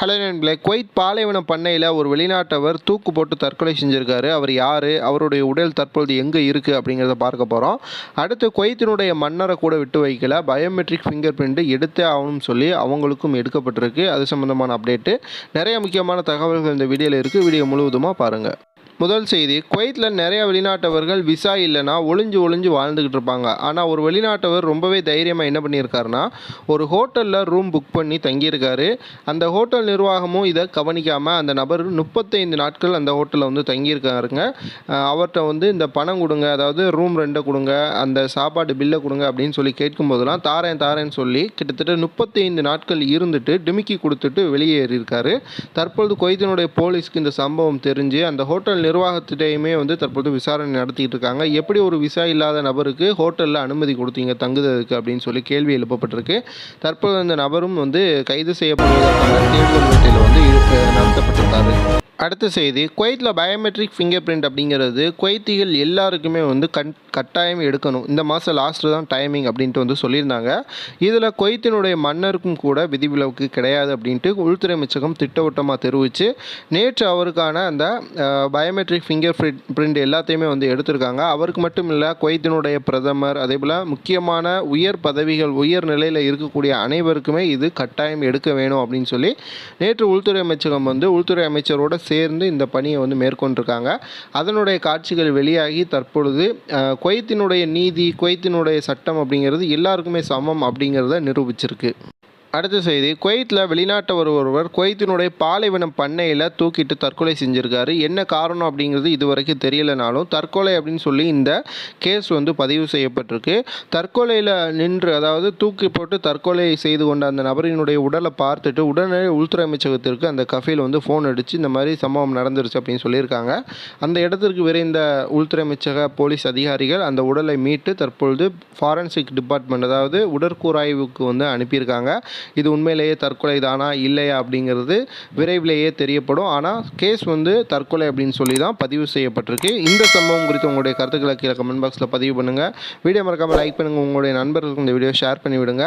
Hello நண்பர்களே Kuwait பாலைவன பண்ணையில் ஒரு வெளிநாட்டவர் தூக்கு போட்டு தற்கொலை செஞ்சுருக்காரு. அவர் யார்? அவருடைய உடல் தற்பொழுது எங்கே இருக்குது அப்படிங்கிறத பார்க்க போகிறோம் அடுத்து குவைத்தினுடைய மன்னரை கூட விட்டு வைக்கல. பயோமெட்ரிக் ஃபிங்கர் பிரிண்ட் எடுத்தே ஆகணும்னு சொல்லி அவங்களுக்கும் எடுக்கப்பட்டிருக்கு. அது சம்மந்தமான அப்டேட்டு. நிறைய முக்கியமான தகவல்கள் இந்த வீடியோவில் இருக்குது வீடியோ முழுவதுமாக பாருங்கள் முதல் செய்தி குவைத்தில் நிறைய வெளிநாட்டவர்கள் விசா இல்லைன்னா ஒளிஞ்சு ஒளிஞ்சு வாழ்ந்துக்கிட்டு இருப்பாங்க. ஆனால் ஒரு வெளிநாட்டவர் ரொம்பவே தைரியமாக என்ன பண்ணியிருக்காருன்னா ஒரு ஹோட்டலில் ரூம் புக் பண்ணி தங்கியிருக்காரு. அந்த ஹோட்டல் நிர்வாகமும் இதை கவனிக்காமல் அந்த நபர் முப்பத்தைந்து நாட்கள் அந்த ஹோட்டலில் வந்து தங்கியிருக்காருங்க. அவர்கிட்ட வந்து இந்த பணம் கொடுங்க அதாவது ரூம் ரெண்டை கொடுங்க அந்த சாப்பாடு பில்லை கொடுங்க அப்படின்னு சொல்லி கேட்கும்போதெல்லாம் தாரேன் தாரேன்னு சொல்லி கிட்டத்தட்ட முப்பத்தைந்து நாட்கள் இருந்துட்டு டிமிக்கி கொடுத்துட்டு வெளியேறியிருக்காரு. தற்பொழுது கொய்தனுடைய போலீஸ்க்கு இந்த சம்பவம் தெரிஞ்சு அந்த ஹோட்டல் நிர்வாகத்திட்டையுமே வந்து தற்போது விசாரணை நடத்திட்டு இருக்காங்க எப்படி ஒரு விசா இல்லாத நபருக்கு ஹோட்டலில் அனுமதி கொடுத்தீங்க தங்குறதுக்கு அப்படின்னு சொல்லி கேள்வி எழுப்பப்பட்டிருக்கு. தற்போது அந்த நபரும் வந்து கைது செய்யப்படுவதற்கான தேடுதல் வேட்டையில் வந்து இரு- நடத்தப்பட்டிருக்காரு. அடுத்த செய்தி குவைத்தில் பயோமெட்ரிக் ஃபிங்கர் பிரிண்ட் அப்படிங்கிறது குவைத்திகள் எல்லாருக்குமே வந்து கண் கட்டாயம் எடுக்கணும். இந்த மாதம் லாஸ்ட்டு தான் டைமிங் அப்படின்ட்டு வந்து சொல்லியிருந்தாங்க. இதில் குவைத்தினுடைய மன்னருக்கும் கூட விதிவிலக்கு கிடையாது அப்படின்ட்டு உள்துறை அமைச்சகம் திட்டவட்டமாக தெரிவித்து நேற்று அவருக்கான அந்த பயோமெட்ரிக் ஃபிங்கர் பிரிண்ட் பிரிண்ட் எல்லாத்தையுமே வந்து எடுத்திருக்காங்க. அவருக்கு மட்டும் இல்லை குவைத்தினுடைய பிரதமர் அதே போல் முக்கியமான உயர் பதவிகள் உயர் நிலையில் இருக்கக்கூடிய அனைவருக்குமே இது கட்டாயம் எடுக்க வேணும் அப்படின்னு சொல்லி நேற்று உள்துறை அமைச்சகம் வந்து உள்துறை அமைச்சரோட சேர்ந்து இந்த பணியை வந்து மேற்கொண்டிருக்காங்க. அதனுடைய காட்சிகள் வெளியாகி தற்பொழுது குவைத்தினுடைய நீதி குவைத்தினுடைய சட்டம் அப்படிங்கிறது எல்லாருக்குமே சமம் அப்படிங்கிறத நிரூபிச்சிருக்கு. அடுத்த செய்தி. குவைத்தில் வெளிநாட்டவர் ஒருவர் குவைத்தினுடைய பாலைவனம் பண்ணையில் தூக்கிட்டு தற்கொலை செஞ்சுருக்காரு. என்ன காரணம் அப்படிங்கிறது இதுவரைக்கும் தெரியலனாலும் தற்கொலை அப்படின்னு சொல்லி இந்த கேஸ் வந்து பதிவு செய்யப்பட்டிருக்கு. தற்கொலையில் நின்று அதாவது தூக்கி போட்டு தற்கொலை செய்து கொண்ட அந்த நபரினுடைய உடலை பார்த்துட்டு உடனே உள்துறை அமைச்சகத்திற்கு அந்த கஃபீல் வந்து ஃபோன் அடித்து இந்த மாதிரி சம்பவம் நடந்துருச்சு அப்படின்னு சொல்லியிருக்காங்க. அந்த இடத்திற்கு விரைந்த உள்துறை அமைச்சக போலீஸ் அதிகாரிகள் அந்த உடலை மீட்டு தற்பொழுது ஃபாரன்சிக் டிபார்ட்மெண்ட் அதாவது உடற்கூராய்வுக்கு வந்து அனுப்பியிருக்காங்க. இது உண்மையிலேயே தற்கொலை தானா இல்லையா? அப்படிங்கிறது விரைவிலேயே தெரியப்படும். ஆனால் கேஸ் வந்து தற்கொலை அப்படின்னு சொல்லி தான் பதிவு செய்யப்பட்டிருக்கு. இந்த சம்பவம் குறித்து உங்களுடைய கருத்துக்களை கீழே கமெண்ட் பாக்ஸில் பதிவு பண்ணுங்கள் வீடியோ மறக்காமல் லைக் பண்ணுங்கள் உங்களுடைய நண்பர்களுக்கு இந்த வீடியோ ஷேர் பண்ணி விடுங்க